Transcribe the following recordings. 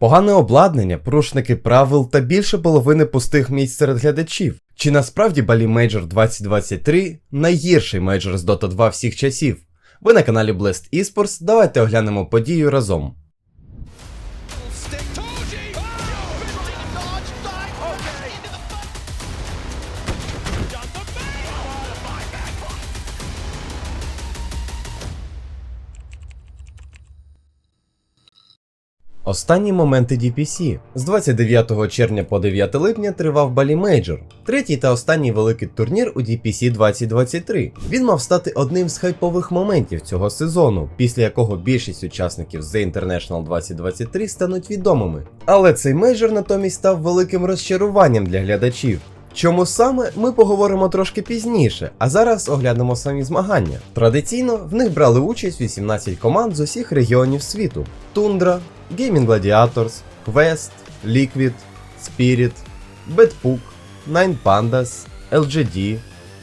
Погане обладнання, порушники правил та більше половини пустих місць серед глядачів. Чи насправді Балі Мейджор 2023 найгірший мейджор з Dota 2 всіх часів? Ви на каналі Blast Esports, давайте оглянемо подію разом. Останні моменти DPC. З 29 червня по 9 липня тривав Балі Мейджор, третій та останній великий турнір у DPC 2023. Він мав стати одним з хайпових моментів цього сезону, після якого більшість учасників The International 2023 стануть відомими. Але цей мейджор натомість став великим розчаруванням для глядачів. Чому саме ми поговоримо трошки пізніше, а зараз оглянемо самі змагання. Традиційно в них брали участь 18 команд з усіх регіонів світу: Тундра, Gaming Gladiators, Quest, Liquid, Spirit, Bedpook, Nine Pandas, LGD,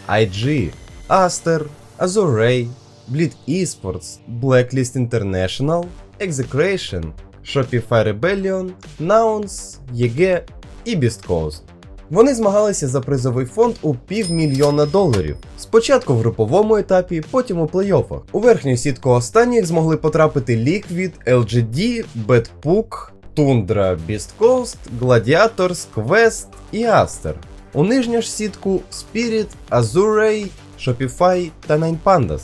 IG, Aster, Azure, Ray, Bleed Esports, Blacklist International, Execration, Shopify Rebellion, Nouns, YG і Beast Coast. Вони змагалися за призовий фонд у півмільйона доларів. Спочатку в груповому етапі, потім у плей-оффах. У верхню сітку останніх змогли потрапити Liquid, LGD, Bedpook, Tundra, Beast Coast, Gladiators, Quest і Aster. У нижню ж сітку Spirit, Azure, Shopify та Nine Pandas.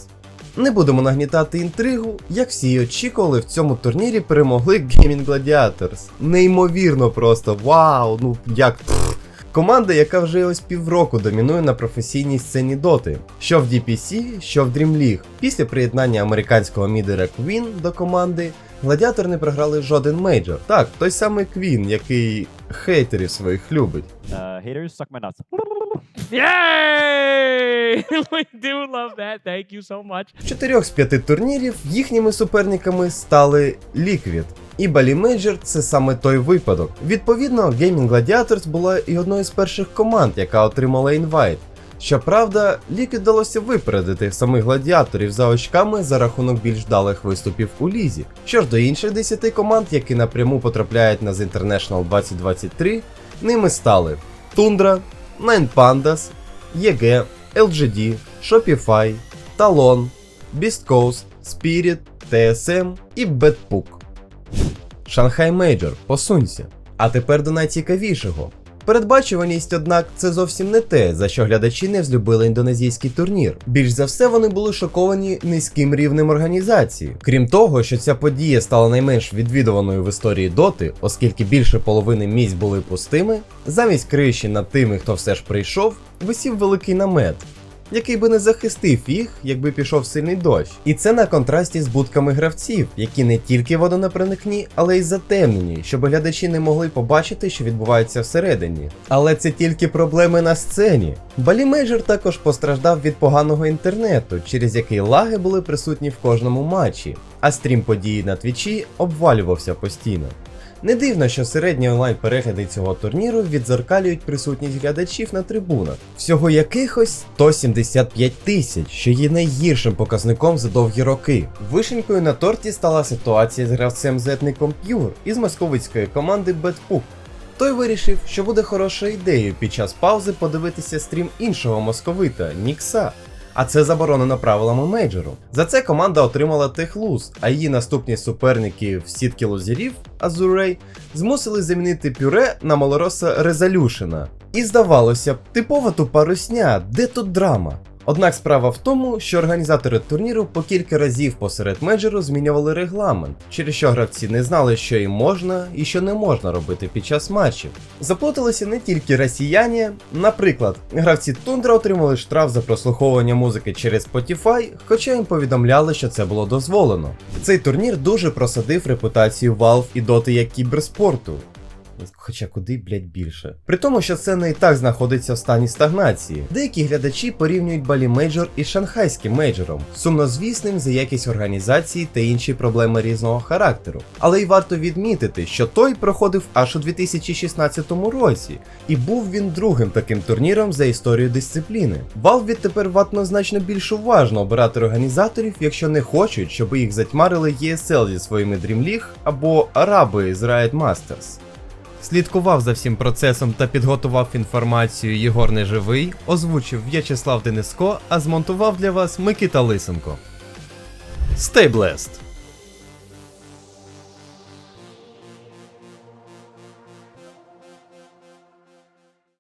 Не будемо нагнітати інтригу, як всі й очікували, в цьому турнірі перемогли Gaming Gladiators. Неймовірно просто, вау, ну як. пф. Команда, яка вже ось півроку домінує на професійній сцені доти, що в DPC, що в Dream League. Після приєднання американського мідера Queen до команди, гладіатор не програли жоден мейджор. Так, той самий Queen, який хейтерів своїх любить. Uh, suck my nuts. Yay! we do love that. Thank you so much. В чотирьох з п'яти турнірів їхніми суперниками стали Liquid. І Балі Мейджор це саме той випадок. Відповідно, Gaming Gladiators була і одною з перших команд, яка отримала інвайт. Щоправда, Liquid вдалося випередити самих гладіаторів за очками за рахунок більш вдалих виступів у лізі. Що ж до інших 10 команд, які напряму потрапляють на The International 2023, ними стали Tundra, Nine Pandas, EG, LGD, Shopify, Talon, Beast Coast, Spirit, TSM і Bedpook. Шанхай Мейджор, посунься. А тепер до найцікавішого. Передбачуваність, однак, це зовсім не те, за що глядачі не взлюбили індонезійський турнір. Більш за все, вони були шоковані низьким рівнем організації. Крім того, що ця подія стала найменш відвідуваною в історії доти, оскільки більше половини місць були пустими, замість криші над тими, хто все ж прийшов, висів великий намет. Який би не захистив їх, якби пішов сильний дощ. І це на контрасті з будками гравців, які не тільки водонепроникні, але й затемнені, щоб глядачі не могли побачити, що відбувається всередині. Але це тільки проблеми на сцені. Балі Мейджор також постраждав від поганого інтернету, через який лаги були присутні в кожному матчі, а стрім події на твічі обвалювався постійно. Не дивно, що середні онлайн перегляди цього турніру відзеркалюють присутність глядачів на трибунах, всього якихось 175 тисяч, що є найгіршим показником за довгі роки. Вишенькою на торті стала ситуація з гравцем зетником Pure із московицької команди Bedpook. Той вирішив, що буде хорошою ідеєю під час паузи подивитися стрім іншого московита Нікса. А це заборонено правилами мейджору. За це команда отримала техлуз, а її наступні суперники в сітки лузерів Азурей змусили замінити пюре на малороса Резолюшена. І здавалося б, типова тупа русня, де тут драма? Однак справа в тому, що організатори турніру по кілька разів посеред мейджору змінювали регламент, через що гравці не знали, що їм можна і що не можна робити під час матчів. Заплуталися не тільки росіяни, наприклад, гравці Тундра отримали штраф за прослуховування музики через Spotify, хоча їм повідомляли, що це було дозволено. Цей турнір дуже просадив репутацію Valve і Dota як кіберспорту. Хоча куди, блять, більше. При тому, що сцена і так знаходиться в стані стагнації. Деякі глядачі порівнюють Балі Мейджор із шанхайським мейджором, сумнозвісним за якість організації та інші проблеми різного характеру. Але й варто відмітити, що той проходив аж у 2016 році, і був він другим таким турніром за історію дисципліни. Valve відтепер ватно значно більш уважно обирати організаторів, якщо не хочуть, щоб їх затьмарили ESL зі своїми Dream League або араби з Riot Masters. Слідкував за всім процесом та підготував інформацію Єгор Неживий, озвучив В'ячеслав Дениско, а змонтував для вас Микита Лисенко. Stay blessed!